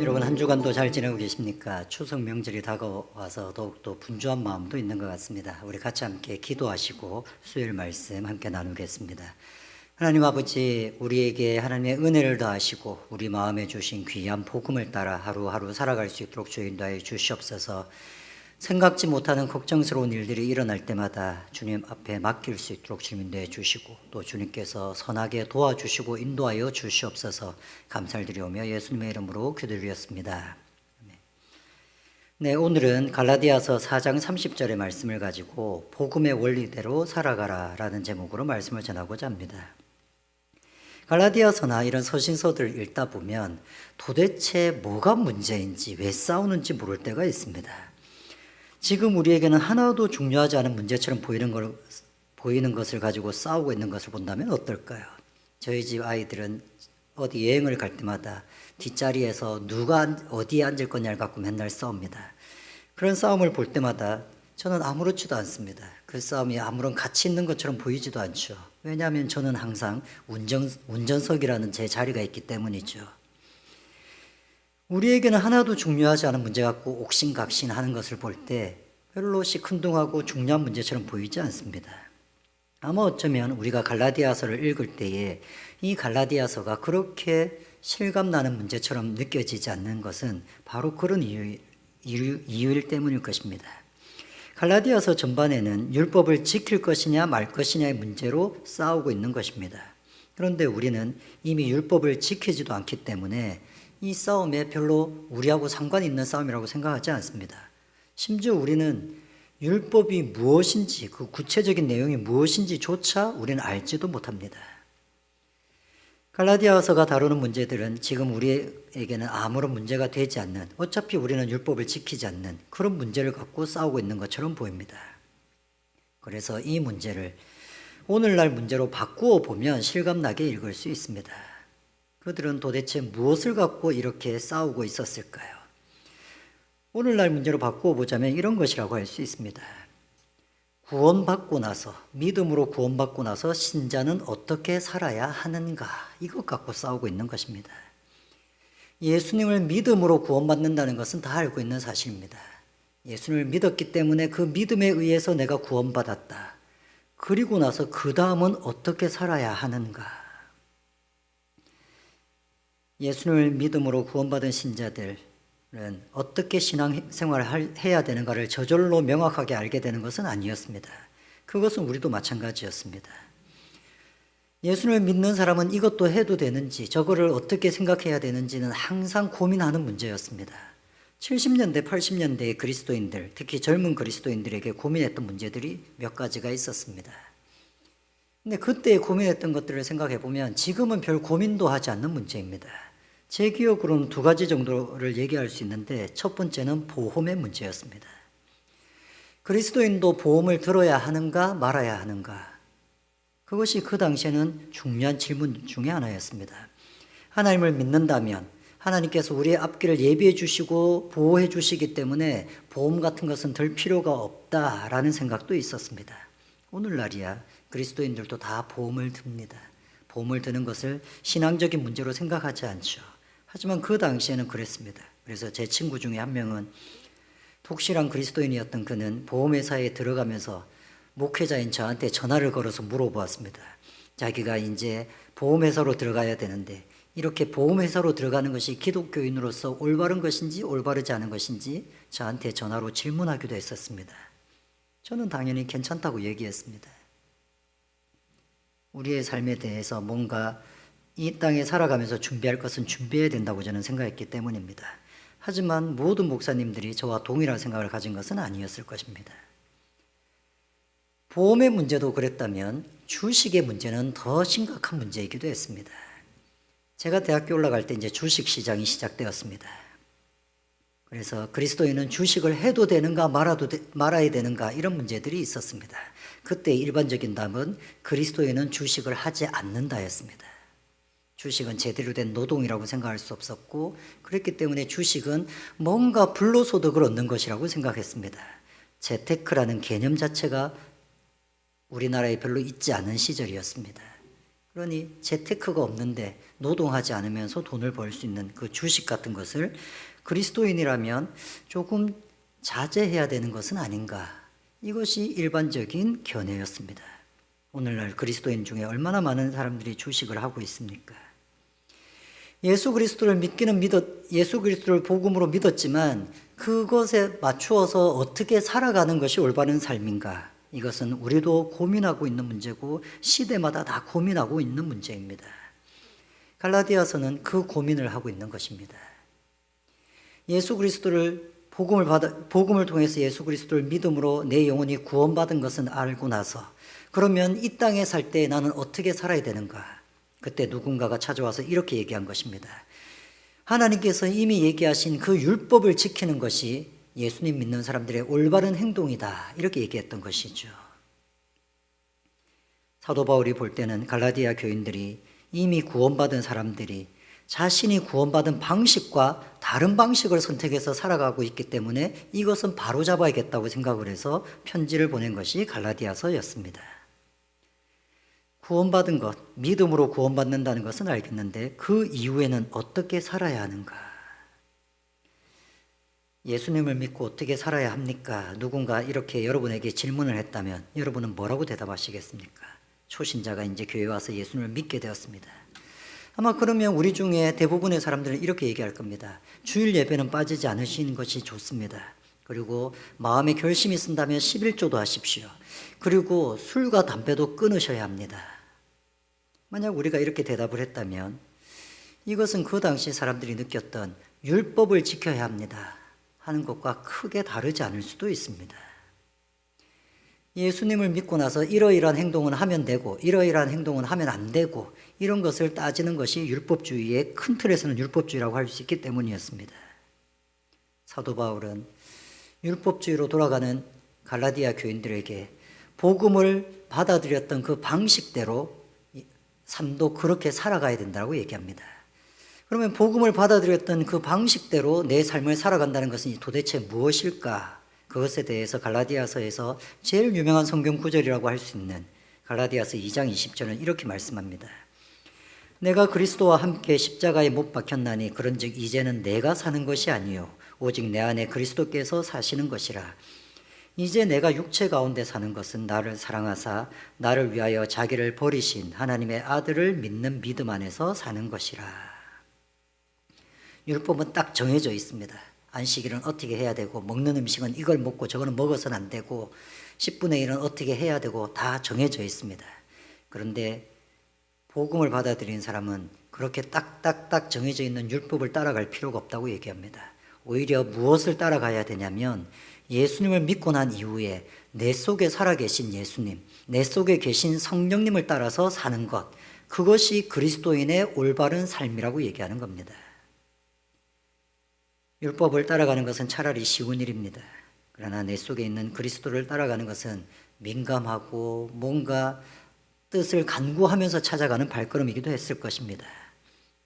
여러분 한 주간도 잘 지내고 계십니까? 추석 명절이 다가와서 더욱더 분주한 마음도 있는 것 같습니다. 우리 같이 함께 기도하시고 수요일 말씀 함께 나누겠습니다. 하나님 아버지 우리에게 하나님의 은혜를 더하시고 우리 마음에 주신 귀한 복음을 따라 하루하루 살아갈 수 있도록 주의 인도하여 주시옵소서 생각지 못하는 걱정스러운 일들이 일어날 때마다 주님 앞에 맡길 수 있도록 주님 인도해 주시고 또 주님께서 선하게 도와주시고 인도하여 주시옵소서 감사를 드리오며 예수님의 이름으로 기도드렸습니다. 네, 오늘은 갈라디아서 4장 30절의 말씀을 가지고 복음의 원리대로 살아가라라는 제목으로 말씀을 전하고자 합니다. 갈라디아서나 이런 서신서들을 읽다 보면 도대체 뭐가 문제인지 왜 싸우는지 모를 때가 있습니다. 지금 우리에게는 하나도 중요하지 않은 문제처럼 보이는 걸 보이는 것을 가지고 싸우고 있는 것을 본다면 어떨까요? 저희 집 아이들은 어디 여행을 갈 때마다 뒷자리에서 누가 앉- 어디에 앉을 거냐를 갖고 맨날 싸웁니다. 그런 싸움을 볼 때마다 저는 아무렇지도 않습니다. 그 싸움이 아무런 가치 있는 것처럼 보이지도 않죠. 왜냐하면 저는 항상 운전, 운전석이라는 제 자리가 있기 때문이죠. 우리에게는 하나도 중요하지 않은 문제 갖고 옥신각신하는 것을 볼때 별로시 큰둥하고 중요한 문제처럼 보이지 않습니다. 아마 어쩌면 우리가 갈라디아서를 읽을 때에 이 갈라디아서가 그렇게 실감나는 문제처럼 느껴지지 않는 것은 바로 그런 이유, 이유, 이유일 때문일 것입니다. 갈라디아서 전반에는 율법을 지킬 것이냐 말 것이냐의 문제로 싸우고 있는 것입니다. 그런데 우리는 이미 율법을 지키지도 않기 때문에 이 싸움에 별로 우리하고 상관 있는 싸움이라고 생각하지 않습니다. 심지어 우리는 율법이 무엇인지 그 구체적인 내용이 무엇인지조차 우리는 알지도 못합니다. 갈라디아서가 다루는 문제들은 지금 우리에게는 아무런 문제가 되지 않는 어차피 우리는 율법을 지키지 않는 그런 문제를 갖고 싸우고 있는 것처럼 보입니다. 그래서 이 문제를 오늘날 문제로 바꾸어 보면 실감나게 읽을 수 있습니다. 그들은 도대체 무엇을 갖고 이렇게 싸우고 있었을까요? 오늘날 문제로 바꾸어 보자면 이런 것이라고 할 수 있습니다. 구원받고 나서, 믿음으로 구원받고 나서 신자는 어떻게 살아야 하는가? 이것 갖고 싸우고 있는 것입니다. 예수님을 믿음으로 구원받는다는 것은 다 알고 있는 사실입니다. 예수님을 믿었기 때문에 그 믿음에 의해서 내가 구원받았다. 그리고 나서 그 다음은 어떻게 살아야 하는가? 예수님을 믿음으로 구원받은 신자들은 어떻게 신앙생활을 해야 되는가를 저절로 명확하게 알게 되는 것은 아니었습니다. 그것은 우리도 마찬가지였습니다. 예수님을 믿는 사람은 이것도 해도 되는지 저거를 어떻게 생각해야 되는지는 항상 고민하는 문제였습니다. 70년대, 80년대의 그리스도인들, 특히 젊은 그리스도인들에게 고민했던 문제들이 몇 가지가 있었습니다. 근데 그때 고민했던 것들을 생각해 보면 지금은 별 고민도 하지 않는 문제입니다. 제 기억으로는 두 가지 정도를 얘기할 수 있는데 첫 번째는 보험의 문제였습니다. 그리스도인도 보험을 들어야 하는가 말아야 하는가? 그것이 그 당시에는 중요한 질문 중의 하나였습니다. 하나님을 믿는다면 하나님께서 우리의 앞길을 예비해 주시고 보호해 주시기 때문에 보험 같은 것은 들 필요가 없다라는 생각도 있었습니다. 오늘날이야 그리스도인들도 다 보험을 듭니다. 보험을 드는 것을 신앙적인 문제로 생각하지 않죠. 하지만 그 당시에는 그랬습니다. 그래서 제 친구 중에 한 명은 독실한 그리스도인이었던 그는 보험회사에 들어가면서 목회자인 저한테 전화를 걸어서 물어보았습니다. 자기가 이제 보험회사로 들어가야 되는데 이렇게 보험회사로 들어가는 것이 기독교인으로서 올바른 것인지 올바르지 않은 것인지 저한테 전화로 질문하기도 했었습니다. 저는 당연히 괜찮다고 얘기했습니다. 우리의 삶에 대해서 뭔가 이 땅에 살아가면서 준비할 것은 준비해야 된다고 저는 생각했기 때문입니다. 하지만 모든 목사님들이 저와 동일한 생각을 가진 것은 아니었을 것입니다. 보험의 문제도 그랬다면 주식의 문제는 더 심각한 문제이기도 했습니다. 제가 대학교 올라갈 때 이제 주식 시장이 시작되었습니다. 그래서 그리스도인은 주식을 해도 되는가 말아도 되, 말아야 되는가 이런 문제들이 있었습니다. 그때 일반적인 답은 그리스도인은 주식을 하지 않는다였습니다. 주식은 제대로 된 노동이라고 생각할 수 없었고 그랬기 때문에 주식은 뭔가 불로소득을 얻는 것이라고 생각했습니다. 재테크라는 개념 자체가 우리나라에 별로 있지 않은 시절이었습니다. 그러니 재테크가 없는데 노동하지 않으면서 돈을 벌 수 있는 그 주식 같은 것을 그리스도인이라면 조금 자제해야 되는 것은 아닌가. 이것이 일반적인 견해였습니다. 오늘날 그리스도인 중에 얼마나 많은 사람들이 주식을 하고 있습니까? 예수 그리스도를 믿기는 믿었, 예수 그리스도를 복음으로 믿었지만 그것에 맞추어서 어떻게 살아가는 것이 올바른 삶인가? 이것은 우리도 고민하고 있는 문제고 시대마다 다 고민하고 있는 문제입니다. 갈라디아서는 그 고민을 하고 있는 것입니다. 예수 그리스도를 복음을 받아 복음을 통해서 예수 그리스도를 믿음으로 내 영혼이 구원받은 것은 알고 나서 그러면 이 땅에 살 때 나는 어떻게 살아야 되는가? 그때 누군가가 찾아와서 이렇게 얘기한 것입니다. 하나님께서 이미 얘기하신 그 율법을 지키는 것이 예수님 믿는 사람들의 올바른 행동이다. 이렇게 얘기했던 것이죠. 사도 바울이 볼 때는 갈라디아 교인들이 이미 구원받은 사람들이 자신이 구원받은 방식과 다른 방식을 선택해서 살아가고 있기 때문에 이것은 바로잡아야겠다고 생각을 해서 편지를 보낸 것이 갈라디아서였습니다. 구원받은 것, 믿음으로 구원받는다는 것은 알겠는데 그 이후에는 어떻게 살아야 하는가? 예수님을 믿고 어떻게 살아야 합니까? 누군가 이렇게 여러분에게 질문을 했다면 여러분은 뭐라고 대답하시겠습니까? 초신자가 이제 교회 와서 예수님을 믿게 되었습니다. 아마 그러면 우리 중에 대부분의 사람들은 이렇게 얘기할 겁니다. 주일 예배는 빠지지 않으시는 것이 좋습니다. 그리고 마음에 결심이 쓴다면 11조도 하십시오. 그리고 술과 담배도 끊으셔야 합니다. 만약 우리가 이렇게 대답을 했다면 이것은 그 당시 사람들이 느꼈던 율법을 지켜야 합니다. 하는 것과 크게 다르지 않을 수도 있습니다. 예수님을 믿고 나서 이러이러한 행동은 하면 되고 이러이러한 행동은 하면 안 되고 이런 것을 따지는 것이 율법주의의 큰 틀에서는 율법주의라고 할 수 있기 때문이었습니다. 사도 바울은 율법주의로 돌아가는 갈라디아 교인들에게 복음을 받아들였던 그 방식대로 삶도 그렇게 살아가야 된다고 얘기합니다. 그러면 복음을 받아들였던 그 방식대로 내 삶을 살아간다는 것은 도대체 무엇일까? 그것에 대해서 갈라디아서에서 제일 유명한 성경 구절이라고 할 수 있는 갈라디아서 2장 20절은 이렇게 말씀합니다. 내가 그리스도와 함께 십자가에 못 박혔나니 그런즉 이제는 내가 사는 것이 아니요 오직 내 안에 그리스도께서 사시는 것이라. 이제 내가 육체 가운데 사는 것은 나를 사랑하사 나를 위하여 자기를 버리신 하나님의 아들을 믿는 믿음 안에서 사는 것이라. 율법은 딱 정해져 있습니다. 안식일은 어떻게 해야 되고 먹는 음식은 이걸 먹고 저거는 먹어서는 안 되고 10분의 1은 어떻게 해야 되고 다 정해져 있습니다. 그런데 복음을 받아들인 사람은 그렇게 딱딱딱 정해져 있는 율법을 따라갈 필요가 없다고 얘기합니다. 오히려 무엇을 따라가야 되냐면 예수님을 믿고 난 이후에 내 속에 살아계신 예수님, 내 속에 계신 성령님을 따라서 사는 것, 그것이 그리스도인의 올바른 삶이라고 얘기하는 겁니다. 율법을 따라가는 것은 차라리 쉬운 일입니다. 그러나 내 속에 있는 그리스도를 따라가는 것은 민감하고 뭔가 뜻을 간구하면서 찾아가는 발걸음이기도 했을 것입니다.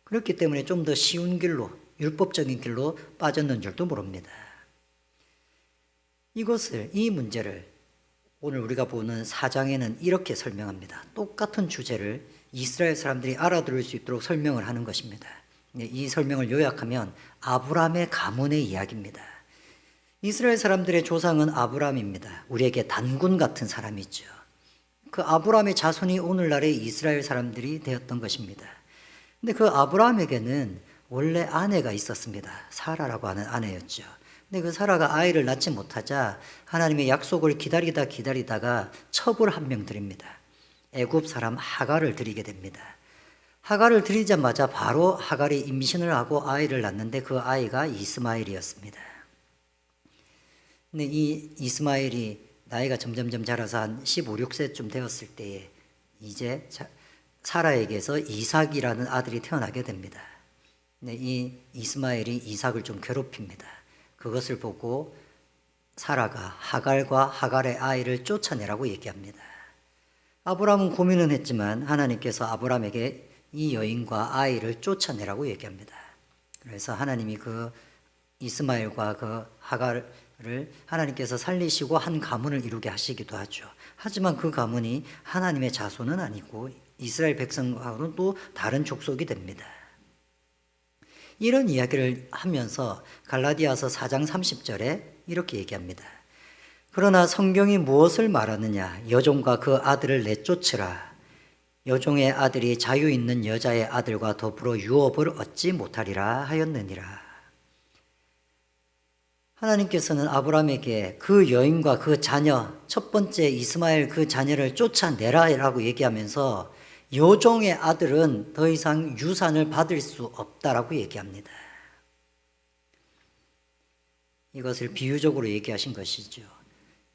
그렇기 때문에 좀 더 쉬운 길로, 율법적인 길로 빠졌는 줄도 모릅니다. 이것을, 이 문제를 오늘 우리가 보는 사장에는 이렇게 설명합니다. 똑같은 주제를 이스라엘 사람들이 알아들을 수 있도록 설명을 하는 것입니다. 이 설명을 요약하면 아브라함의 가문의 이야기입니다. 이스라엘 사람들의 조상은 아브라함입니다. 우리에게 단군 같은 사람이죠. 그 아브라함의 자손이 오늘날의 이스라엘 사람들이 되었던 것입니다. 근데 그 아브라함에게는 원래 아내가 있었습니다. 사라라고 하는 아내였죠. 근데 그 사라가 아이를 낳지 못하자 하나님의 약속을 기다리다 기다리다가 첩을 한 명 드립니다. 애굽 사람 하가를 드리게 됩니다. 하가를 드리자마자 바로 하갈이 임신을 하고 아이를 낳는데 그 아이가 이스마엘이었습니다. 근데 이 이스마엘이 나이가 점점점 자라서 한 15, 6세쯤 되었을 때에 이제 사라에게서 이삭이라는 아들이 태어나게 됩니다. 근데 이 이스마엘이 이삭을 좀 괴롭힙니다. 그것을 보고 사라가 하갈과 하갈의 아이를 쫓아내라고 얘기합니다. 아브라함은 고민은 했지만 하나님께서 아브라함에게 이 여인과 아이를 쫓아내라고 얘기합니다. 그래서 하나님이 그 이스마엘과 그 하갈을 하나님께서 살리시고 한 가문을 이루게 하시기도 하죠. 하지만 그 가문이 하나님의 자손은 아니고 이스라엘 백성하고는 또 다른 족속이 됩니다. 이런 이야기를 하면서 갈라디아서 4장 30절에 이렇게 얘기합니다. 그러나 성경이 무엇을 말하느냐? 여종과 그 아들을 내쫓으라. 여종의 아들이 자유 있는 여자의 아들과 더불어 유업을 얻지 못하리라 하였느니라. 하나님께서는 아브라함에게 그 여인과 그 자녀, 첫 번째 이스마엘 그 자녀를 쫓아내라라고 얘기하면서 여종의 아들은 더 이상 유산을 받을 수 없다라고 얘기합니다. 이것을 비유적으로 얘기하신 것이죠.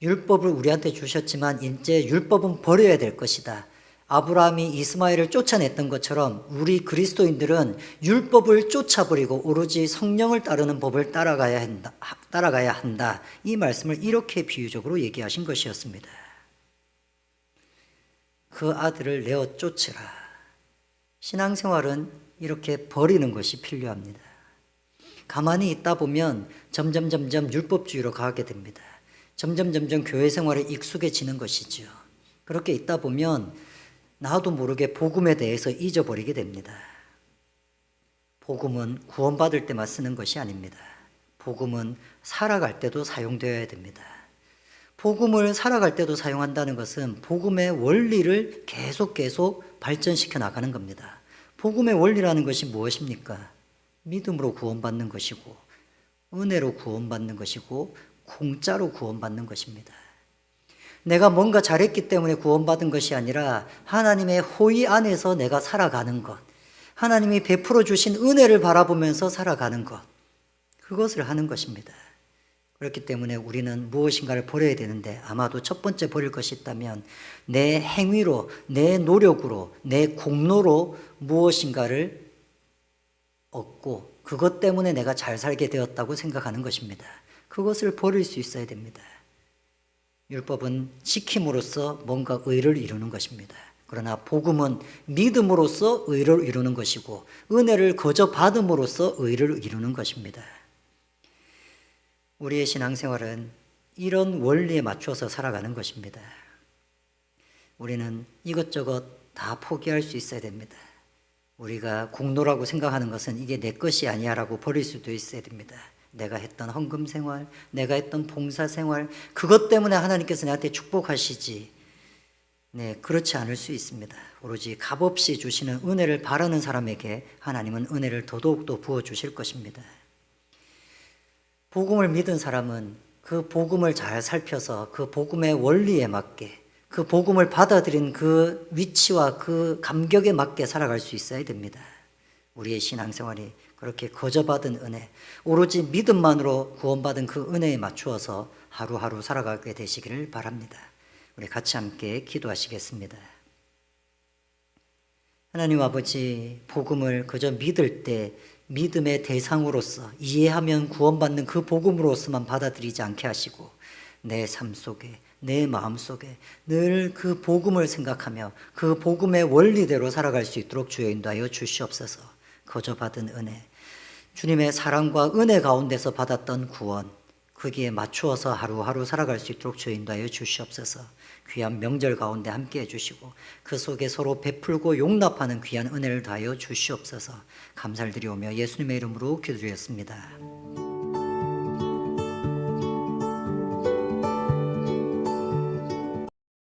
율법을 우리한테 주셨지만 이제 율법은 버려야 될 것이다. 아브라함이 이스마엘을 쫓아냈던 것처럼 우리 그리스도인들은 율법을 쫓아버리고 오로지 성령을 따르는 법을 따라가야 한다. 따라가야 한다. 이 말씀을 이렇게 비유적으로 얘기하신 것이었습니다. 그 아들을 내어 쫓으라. 신앙생활은 이렇게 버리는 것이 필요합니다. 가만히 있다 보면 점점 점점 율법주의로 가게 됩니다. 점점 점점 교회 생활에 익숙해지는 것이죠. 그렇게 있다 보면 나도 모르게 복음에 대해서 잊어버리게 됩니다. 복음은 구원받을 때만 쓰는 것이 아닙니다. 복음은 살아갈 때도 사용되어야 됩니다. 복음을 살아갈 때도 사용한다는 것은 복음의 원리를 계속 계속 발전시켜 나가는 겁니다. 복음의 원리라는 것이 무엇입니까? 믿음으로 구원받는 것이고, 은혜로 구원받는 것이고, 공짜로 구원받는 것입니다. 내가 뭔가 잘했기 때문에 구원받은 것이 아니라 하나님의 호의 안에서 내가 살아가는 것, 하나님이 베풀어 주신 은혜를 바라보면서 살아가는 것, 그것을 하는 것입니다. 그렇기 때문에 우리는 무엇인가를 버려야 되는데 아마도 첫 번째 버릴 것이 있다면 내 행위로, 내 노력으로, 내 공로로 무엇인가를 얻고 그것 때문에 내가 잘 살게 되었다고 생각하는 것입니다. 그것을 버릴 수 있어야 됩니다. 율법은 지킴으로써 뭔가 의를 이루는 것입니다. 그러나 복음은 믿음으로써 의를 이루는 것이고 은혜를 거저 받음으로써 의를 이루는 것입니다. 우리의 신앙생활은 이런 원리에 맞춰서 살아가는 것입니다. 우리는 이것저것 다 포기할 수 있어야 됩니다. 우리가 공로라고 생각하는 것은 이게 내 것이 아니야라고 버릴 수도 있어야 됩니다. 내가 했던 헌금 생활, 내가 했던 봉사 생활, 그것 때문에 하나님께서 나한테 축복하시지. 네, 그렇지 않을 수 있습니다. 오로지 값없이 주시는 은혜를 바라는 사람에게 하나님은 은혜를 더더욱더 부어 주실 것입니다. 복음을 믿은 사람은 그 복음을 잘 살펴서 그 복음의 원리에 맞게 그 복음을 받아들인 그 위치와 그 감격에 맞게 살아갈 수 있어야 됩니다. 우리의 신앙생활이 그렇게 거저받은 은혜, 오로지 믿음만으로 구원받은 그 은혜에 맞추어서 하루하루 살아가게 되시기를 바랍니다. 우리 같이 함께 기도하시겠습니다. 하나님 아버지, 복음을 그저 믿을 때 믿음의 대상으로서 이해하면 구원받는 그 복음으로서만 받아들이지 않게 하시고 내 삶 속에 내 마음 속에 늘 그 복음을 생각하며 그 복음의 원리대로 살아갈 수 있도록 주여 인도하여 주시옵소서. 거저 받은 은혜, 주님의 사랑과 은혜 가운데서 받았던 구원, 거기에 맞추어서 하루하루 살아갈 수 있도록 주여 인도하여 주시옵소서. 귀한 명절 가운데 함께 해주시고 그 속에 서로 베풀고 용납하는 귀한 은혜를 다하여 주시옵소서. 감사를 드리오며 예수님의 이름으로 기도드렸습니다.